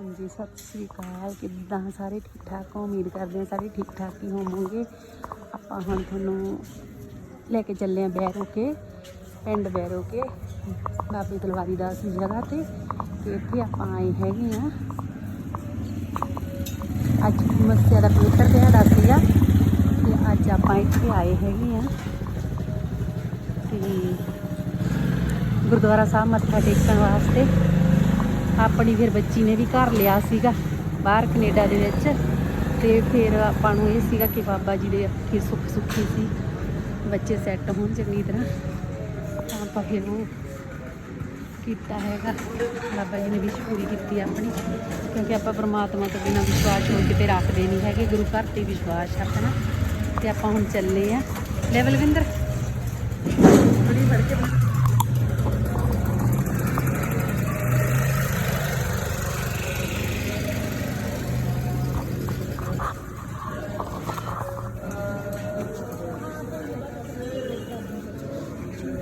ਹਾਂਜੀ, ਸਤਿ ਸ੍ਰੀ ਅਕਾਲ। ਕਿੱਦਾਂ? ਸਾਰੇ ਠੀਕ ਠਾਕ ਹੋ? ਉਮੀਦ ਕਰਦੇ ਹਾਂ ਸਾਰੇ ਠੀਕ ਠਾਕ ਹੀ ਹੋਵੋਗੇ। ਆਪਾਂ ਹੁਣ ਤੁਹਾਨੂੰ ਲੈ ਕੇ ਚੱਲੇ ਆਂ ਬੈਰੋ ਕੇ, ਪਿੰਡ ਬੈਰੋ ਕੇ, ਬਾਬੇ ਤਲਵਾਰੀ ਦਾਸ ਦੀ ਜਗ੍ਹਾ ਤੇ। ਤੇ ਇੱਥੇ ਆਪਾਂ ਆਏ ਹੈਗੇ ਆ ਅੱਜ ਮੱਸਿਆ ਦਾ ਪਵਿੱਤਰ ਦਿਹਾੜਾ ਸੀਗਾ ਤੇ ਅੱਜ ਆਪਾਂ ਇੱਥੇ ਆਏ ਹੈਗੇ ਆ ਤੇ ਗੁਰਦੁਆਰਾ ਸਾਹਿਬ ਮੱਥਾ ਟੇਕਣ ਵਾਸਤੇ। ਆਪਣੀ ਫਿਰ ਬੱਚੀ ਨੇ ਵੀ ਘਰ ਲਿਆ ਸੀਗਾ, ਬਾਹਰ ਕੈਨੇਡਾ ਦੇ ਵਿੱਚ। ਤੇ ਫਿਰ ਆਪਾਂ ਨੂੰ ਇਹ ਸੀਗਾ ਕਿ ਬਾਬਾ ਜੀ ਦੇ ਅੱਖੀ ਸੁੱਖ ਸੁੱਖੀ ਸੀ, ਬੱਚੇ ਸੈੱਟ ਹੋਣ ਚੰਗੀ ਤਰ੍ਹਾਂ। ਤਾਂ ਆਪਾਂ ਫਿਰ ਉਹ ਕੀਤਾ ਹੈਗਾ। ਬਾਬਾ ਜੀ ਨੇ ਵਿਸ਼ ਪੂਰੀ ਕੀਤੀ ਆਪਣੀ, ਕਿਉਂਕਿ ਆਪਾਂ ਪਰਮਾਤਮਾ ਤੋਂ ਬਿਨਾਂ ਵਿਸ਼ਵਾਸ ਹੋਰ ਕਿਤੇ ਰੱਖਦੇ ਨਹੀਂ ਹੈਗੇ। ਗੁਰੂ ਘਰ ਤੇ ਵਿਸ਼ਵਾਸ ਰੱਖਣਾ ਤੇ ਆਪਾਂ ਹੁਣ ਚੱਲੇ ਆ ਲੈ ਬਲਵਿੰਦਰ। ਥੋੜੀ ਫੜ ਕੇ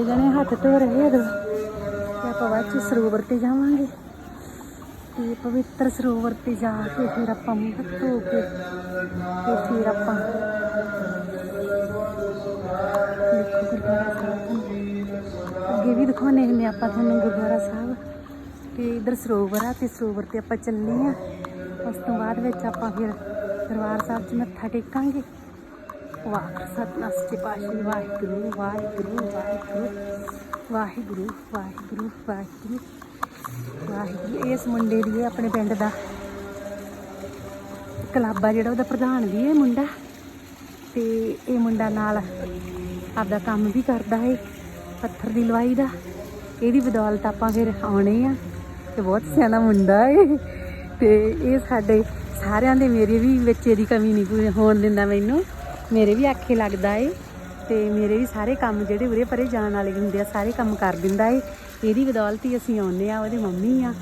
ਸਾਰੇ ਜਣੇ ਹੱਥ ਧੋ ਰਹੇ ਆ ਤੇ ਆਪਾਂ ਬਾਅਦ ਚ ਸਰੋਵਰ ਤੇ ਜਾਵਾਂਗੇ। ਤੇ ਪਵਿੱਤਰ ਸਰੋਵਰ ਤੇ ਜਾ ਕੇ ਫਿਰ ਆਪਾਂ ਮੂੰਹ ਧੋ ਕੇ ਤੇ ਫਿਰ ਆਪਾਂ ਦੇਖੋ ਗੁਰਦੁਆਰਾ ਸਾਹਿਬ। ਅੱਗੇ ਵੀ ਦਿਖਾਉਣੇ ਹੁੰਦੇ ਆਪਾਂ ਤੁਹਾਨੂੰ ਗੁਰਦੁਆਰਾ ਸਾਹਿਬ। ਤੇ ਇਧਰ ਸਰੋਵਰ ਆ ਤੇ ਸਰੋਵਰ ਤੇ ਆਪਾਂ ਚੱਲੇ ਆ ਉਸ ਤੋਂ ਬਾਅਦ ਵਿੱਚ ਆਪਾਂ ਫਿਰ ਦਰਬਾਰ ਸਾਹਿਬ 'ਚ ਮੱਥਾ ਟੇਕਾਂਗੇ। ਵਾਹਿਗੁਰੂ ਸਤਨਾਮ ਸੱਚੇ ਪਾਤਸ਼ਾਹ ਵਾਹਿਗੁਰੂ ਵਾਹਿਗੁਰੂ ਵਾਹਿਗੁਰੂ ਵਾਹਿਗੁਰੂ ਵਾਹਿਗੁਰੂ ਵਾਹਿਗੁਰੂ ਵਾਹਿਗੁਰੂ ਇਸ ਮੁੰਡੇ ਦੀ ਆਪਣੇ ਪਿੰਡ ਦਾ ਕਲੱਬ ਆ ਜਿਹੜਾ ਉਹਦਾ ਪ੍ਰਧਾਨ ਵੀ ਹੈ ਮੁੰਡਾ ਤੇ ਇਹ ਮੁੰਡਾ ਨਾਲ ਆਪਦਾ ਕੰਮ ਵੀ ਕਰਦਾ ਹੈ ਪੱਥਰ ਦੀ ਲਵਾਈ ਦਾ ਇਹਦੀ ਬਦੌਲਤ ਆਪਾਂ ਫਿਰ ਆਉਣੇ ਆ ਤੇ ਬਹੁਤ ਸਿਆਣਾ ਮੁੰਡਾ ਹੈ ਤੇ ਇਹ ਸਾਡੇ ਸਾਰਿਆਂ ਦੇ ਮੇਰੇ ਵੀ ਵਿੱਚ ਇਹਦੀ ਕਮੀ ਨਹੀਂ ਕੋਈ ਹੋਣ ਦਿੰਦਾ ਮੈਨੂੰ ਮੇਰੇ ਵੀ ਆਖੇ ਲੱਗਦਾ ਏ ਤੇ ਮੇਰੇ ਵੀ ਸਾਰੇ ਕੰਮ ਜਿਹੜੇ ਉਰੇ ਪਰੇ ਜਾਣ ਵਾਲੇ ਹੁੰਦੇ ਆ, ਸਾਰੇ ਕੰਮ ਕਰ ਦਿੰਦਾ ਏ। ਇਹਦੀ ਬਦੌਲਤ ਹੀ ਅਸੀਂ ਆਉਂਦੇ ਆ, ਉਹਦੇ ਮੰਮੀ ਆ,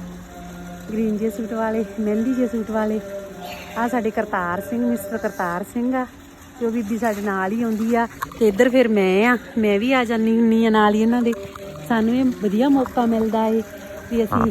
ਗ੍ਰੀਨ ਜੇ ਸੂਟ ਵਾਲੇ, ਮਹਿੰਦੀ ਜੇ ਸੂਟ ਵਾਲੇ। ਆ ਸਾਡੇ ਕਰਤਾਰ ਸਿੰਘ, ਮਿਸਟਰ ਕਰਤਾਰ ਸਿੰਘ ਆ ਜੋ ਬੀਬੀ ਸਾਡੇ ਨਾਲ ਹੀ ਆਉਂਦੀ ਆ। ਤੇ ਇੱਧਰ ਫਿਰ ਮੈਂ ਆ, ਮੈਂ ਵੀ ਆ ਜਾਂਦੀ ਹੁੰਨੀ ਆ ਨਾਲ ਹੀ ਇਹਨਾਂ ਦੇ। ਸਾਨੂੰ ਇਹ ਵਧੀਆ ਮੌਕਾ ਮਿਲਦਾ ਏ ਵੀ ਅਸੀਂ